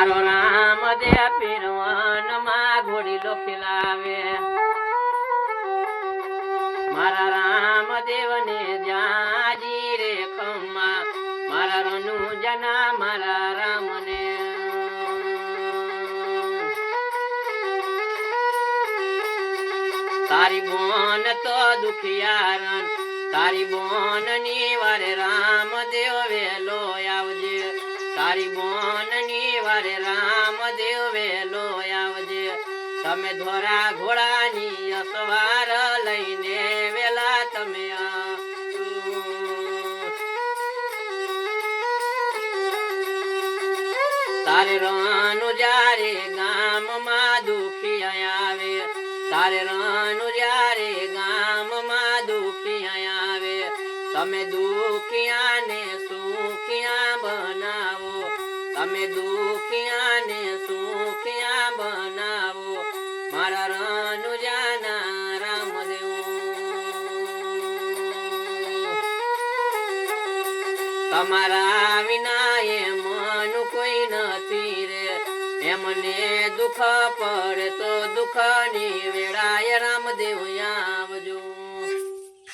મારો રામ દે પીરવન, માં ઘોડી લો ખીલાવે મારા રામ દેવને જાજી રે ખમા મારા રનુ જના મારા રામને. તારી બોન તો દુખિયારન, તારી બોનની વારે રામ તારી બોનની વારે રામ દેવ વેલો આવજે તમે ધોરા ઘોડાની અસવાર લઈને વેલા તમે. તારે રાનું જ્યારે ગામમાં દુખી આવે, તારે રાનું જ્યારે ગામમાં દુખી આવે તમે દુખિયાને સુખી તમે દુખિયાને સુખિયા બનાવો. મારા રાનું જાના રામદેવ. તમારા વિના એ મન કોઈ નથી રે. એમને દુઃખ પડે તો દુઃખની વેળાએ રામ